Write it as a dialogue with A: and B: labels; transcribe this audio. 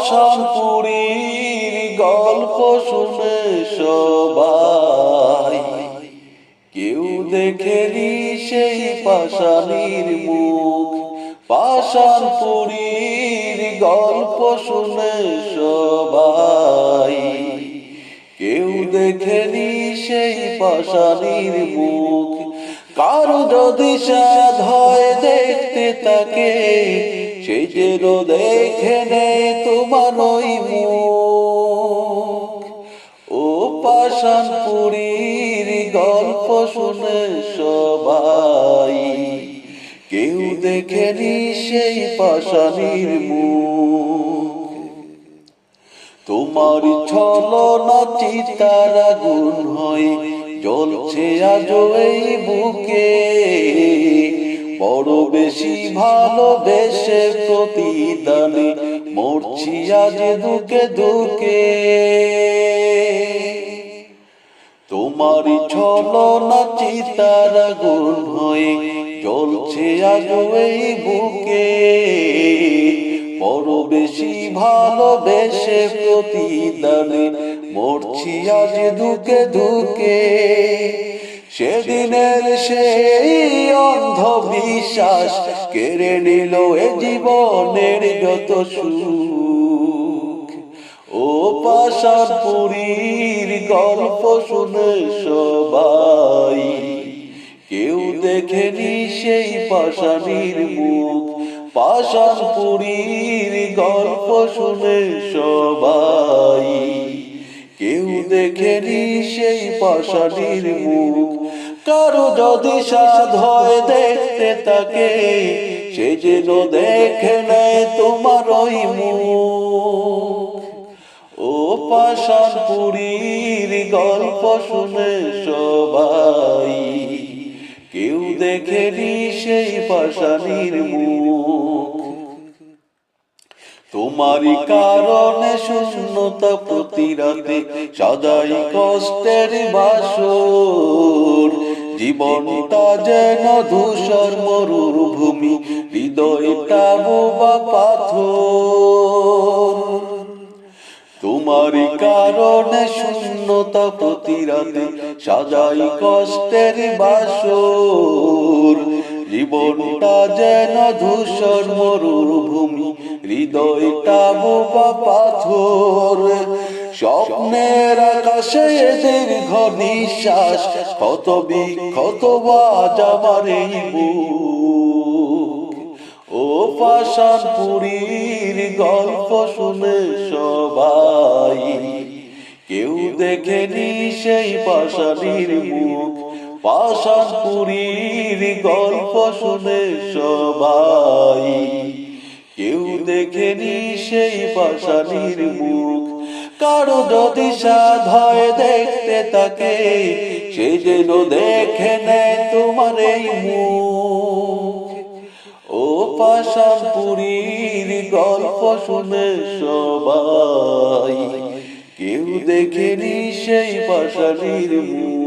A: পাশানপুরীর গল্প শুনে সবাই। কেউ দেখেনি সেই পাশানির মুখ। পাশানপুরীর গল্প শুনে সবাই। কেউ দেখেনি সেই পাশানির মুখ। কারও যদি সাধ হয় দেখতে তাকে, সে যেন দেখে নেয় ওই মুখ। ও পাশানপুরীর গল্প শুনে সবাই, কেউ দেখেনি সেই পাশানির মুখ। তোমার ছলনা চিতার আগুন হয়ে জ্বলছে আজ এই বুকে। বড় বেশি ভালোবেসে প্রতিদানে মরছি আজ দুকে দুকে তোমার ছলনা চিতার আগুন হয়ে জ্বলছে আজ এই বুকে। বড় বেশি ভালোবেসে প্রতিদানে। মরছি আজ দুকে দুকে সেদিনের সেই অন্ধবিশ্বাস কেড়ে নিল এ জীবনের যত সুখ। ও পাশানপুরীর গল্প শুনে সবাই, কেউ দেখেনি সেই পাশানির মুখ। পাশানপুরীর গল্প শুনে সবাই কেউ দেখেনি সেই পাশানির মুখ। কারও যদি সাধ হয় দেখতে তাকে সে যেন দেখে নেয় তোমার ওই মুখ। ও পাশানপুরীর গল্প শুনে সবাই। কেউ দেখেনি সেই পাশানির মুখ। তোমারই কারণে শূন্যতা প্রতি রাতে সাদাই কষ্টের বাসর। জীবনটা যেন ধূসর মরুর ভূমি হৃদয়টা বোবা পাথর। তোমারই কারণে শূন্যতা প্রতি রাতে সাজাই কষ্টের বাসর। জীবনটা যেন ধূসর মরুর ভূমি হৃদয়টা বোবা পাথর, স্বপ্নের আকাশে দীর্ঘ নিঃশ্বাস, ক্ষত বিক্ষত বাজ আমার এই ও পাশানপুরীর গল্প শুনে সবাই, কেউ দেখেনি সেই পাশানির মুখ। পাশানপুরীর গল্প শুনে সবাই। কেউ দেখেনি সেই পাশানির মুখ। কারও যদি সাধ হয় দেখতে তাকে সে যেন দেখে নেয় তোমার এই মুখ। ও পাশানপুরীর গল্প শুনে সবাই কেউ দেখেনি সেই পাশানির মুখ।